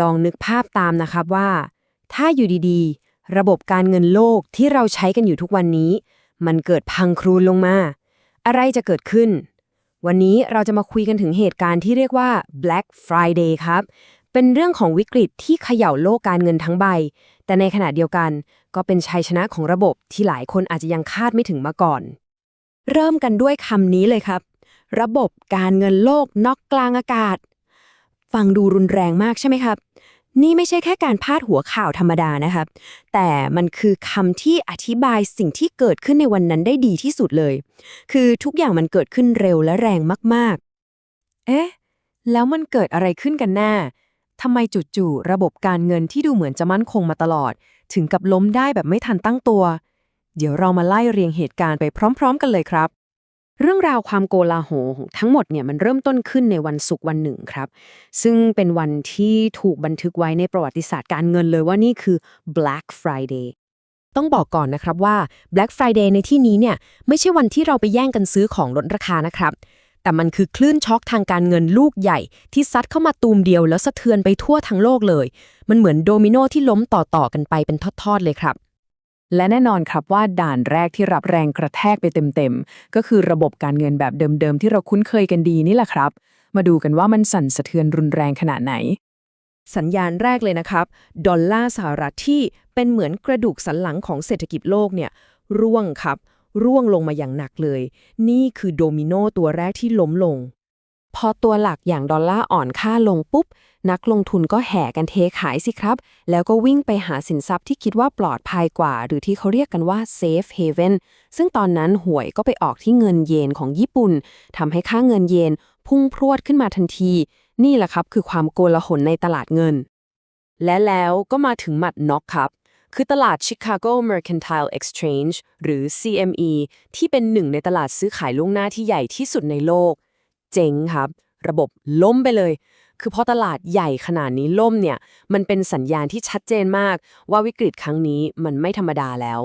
ลองนึกภาพตามนะครับว่า ถ้าอยู่ดีๆ ระบบการเงินโลกที่เราใช้กันอยู่ทุกวันนี้ มันเกิดพังครูนลงมา อะไรจะเกิดขึ้น วันนี้เราจะมาคุยกันถึงเหตุการณ์ที่เรียกว่า Black Friday ครับ เป็นเรื่องของวิกฤตที่เขย่าโลกการเงินทั้งใบ แต่ในขณะเดียวกันก็เป็นชัยชนะของระบบที่หลายคนอาจจะยังคาดไม่ถึงมาก่อน เริ่มกันด้วยคำนี้เลยครับ ระบบการเงินโลกนอกกลางอากาศ ฟังดูรุนแรงมากใช่ไหมครับ นี่ไม่ใช่แค่การพาดหัวข่าวธรรมดานะครับ แต่มันคือคำที่อธิบายสิ่งที่เกิดขึ้นในวันนั้นได้ดีที่สุดเลย คือทุกอย่างมันเกิดขึ้นเร็วและแรงมากๆ เอ๊ะ แล้วมันเกิดอะไรขึ้นกันแน่ทำไมจู่ๆระบบการเงินที่ดูเหมือนจะมั่นคงมาตลอด ถึงกับล้มได้แบบไม่ทันตั้งตัว เดี๋ยวเรามาไล่เรียงเหตุการณ์ไปพร้อม ๆ กันเลยครับ เรื่องราวความโกลาหลทั้งหมดเนี่ยมันเริ่มต้นขึ้นในวันศุกร์วันหนึ่งครับ ซึ่งเป็นวันที่ถูกบันทึกไว้ในประวัติศาสตร์การเงินเลยว่านี่คือ Black Friday ต้องบอกก่อนนะครับว่า Black Friday ในที่นี้เนี่ยไม่ใช่วันที่เราไปแย่งกันซื้อของลดราคานะครับ แต่มันคือคลื่นช็อกทางการเงินลูกใหญ่ ที่ซัดเข้ามาตูมเดียวแล้วสะเทือนไปทั่วทั้งโลกเลย มันเหมือนโดมิโนที่ล้มต่อๆกันไปเป็นทอดๆเลยครับ และแน่นอนครับว่าด่านแรกที่รับแรงกระแทกไปเต็มๆ ก็คือระบบการเงินแบบเดิมๆ ที่เราคุ้นเคยกันดีนี่แหละครับ มาดูกันว่ามันสั่นสะเทือนรุนแรงขนาดไหน สัญญาณแรกเลยนะครับ ดอลลาร์สหรัฐที่เป็นเหมือนกระดูกสันหลังของเศรษฐกิจโลกเนี่ย ร่วงครับ ร่วงลงมาอย่างหนักเลย นี่คือโดมิโนตัวแรกที่ล้มลง พอตัวหลักอย่างดอลลาร์อ่อนค่าลงปุ๊บ นักลงทุนก็แห่กันเทขายสิครับ แล้วก็วิ่งไปหาสินทรัพย์ที่คิดว่าปลอดภัยกว่า หรือที่เขาเรียกกันว่า safe haven ซึ่งตอนนั้นหวยก็ไปออกที่เงินเยนของญี่ปุ่นทำให้ค่าเงินเยนพุ่งพรวดขึ้นมาทันที นี่แหละครับคือความโกลาหลในตลาดเงิน และแล้วก็มาถึงหมัดน็อกครับคือตลาด Chicago Mercantile Exchange หรือ CME ที่เป็นหนึ่งในตลาดซื้อขายล่วงหน้าที่ใหญ่ที่สุดในโลก เจ๋งครับ ระบบล่มไปเลย คือพอตลาดใหญ่ขนาดนี้ล่มเนี่ย มันเป็นสัญญาณที่ชัดเจนมาก ว่าวิกฤตครั้งนี้มันไม่ธรรมดาแล้ว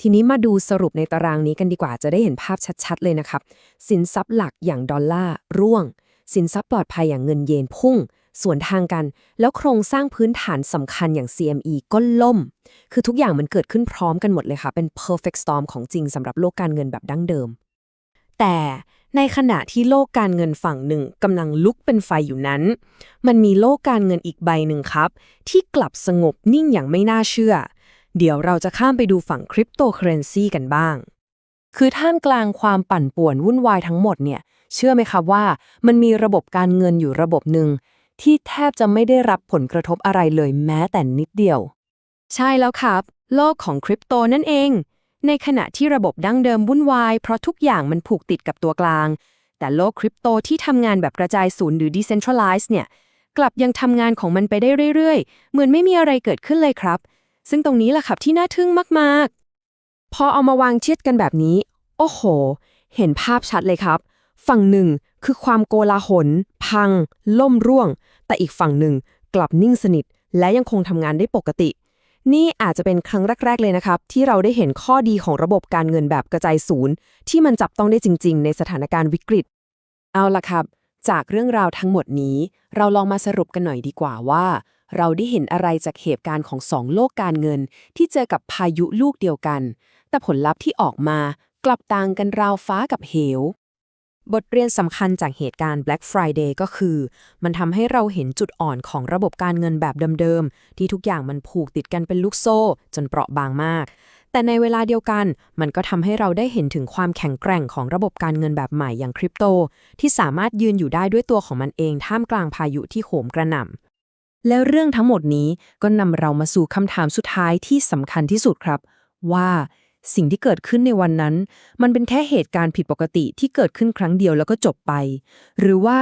ทีนี้มาดูสรุปในตารางนี้กันดีกว่าจะได้เห็นภาพชัดๆ เลยนะครับ สินทรัพย์หลักอย่างดอลลาร์ร่วง สินทรัพย์ปลอดภัยอย่างเงินเยนพุ่งส่วนทางกัน แล้วโครงสร้างพื้นฐานสำคัญอย่าง CME ก็ล่ม คือทุกอย่างมันเกิดขึ้นพร้อมกันหมดเลยค่ะ เป็น perfect storm ของจริงสำหรับโลกการเงินแบบดั้งเดิม แต่ในขณะที่โลกการเงินฝั่งหนึ่งกำลังลุกเป็นไฟอยู่นั้น มันมีโลกการเงินอีกใบหนึ่งครับ ที่กลับสงบนิ่งอย่างไม่น่าเชื่อ เดี๋ยวเราจะข้ามไปดูฝั่งคริปโตเคอเรนซีกันบ้าง คือท่ามกลางความปั่นป่วนวุ่นวายทั้งหมดเนี่ย เชื่อไหมครับว่ามันมีระบบการเงินอยู่ระบบหนึ่งที่แทบจะไม่ได้รับผลกระทบอะไรเลยแม้แต่นิดเดียว ใช่แล้วครับ โลกของคริปโตนั่นเอง ในขณะที่ระบบดั้งเดิมวุ่นวาย เพราะทุกอย่างมันผูกติดกับตัวกลาง แต่โลกคริปโตที่ทำงานแบบกระจายศูนย์หรือ decentralized เนี่ย กลับยังทำงานของมันไปได้เรื่อยๆ เหมือนไม่มีอะไรเกิดขึ้นเลยครับ ซึ่งตรงนี้แหละครับที่น่าทึ่งมากๆ พอเอามาวางเทียดกันแบบนี้ โอ้โห เห็นภาพชัดเลยครับ ฝั่งหนึ่งคือความโกลาหล พัง ล่มร่วง แต่อีกฝั่งหนึ่งกลับนิ่งสนิท และยังคงทำงานได้ปกติ นี่อาจจะเป็นครั้งแรก ๆ เลยนะครับ ที่เราได้เห็นข้อดีของระบบการเงินแบบกระจายศูนย์ ที่มันจับต้องได้จริง ๆ ในสถานการณ์วิกฤต เอาล่ะครับ จากเรื่องราวทั้งหมดนี้ เราลองมาสรุปกันหน่อยดีกว่าว่า เราได้เห็นอะไรจากเหตุการณ์ของสองโลกการเงิน ที่เจอกับพายุลูกเดียวกัน แต่ผลลัพธ์ที่ออกมากลับต่างกันราวฟ้ากับเหว บทเรียนสำคัญจากเหตุการณ์ Black Friday ก็คือ มันทำให้เราเห็นจุดอ่อนของระบบการเงินแบบเดิมๆ ที่ทุกอย่างมันผูกติดกันเป็นลูกโซ่ จนเปราะบางมาก แต่ในเวลาเดียวกัน มันก็ทำให้เราได้เห็นถึงความแข็งแกร่งของระบบการเงินแบบใหม่อย่างคริปโต ที่สามารถยืนอยู่ได้ด้วยตัวของมันเองท่ามกลางพายุที่โหมกระหน่ำแล้วเรื่องทั้งหมดนี้ก็นำเรามาสู่คำถามสุดท้ายที่สำคัญที่สุดครับ ว่า สิ่งที่เกิดขึ้นในวันนั้น มันเป็นแค่เหตุการณ์ผิดปกติที่เกิดขึ้นครั้งเดียวแล้วก็จบไป หรือว่า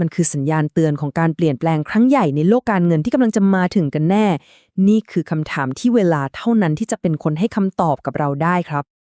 มันคือสัญญาณเตือนของการเปลี่ยนแปลงครั้งใหญ่ในโลกการเงินที่กำลังจะมาถึงกันแน่ นี่คือคำถามที่เวลาเท่านั้นที่จะเป็นคนให้คำตอบกับเราได้ครับ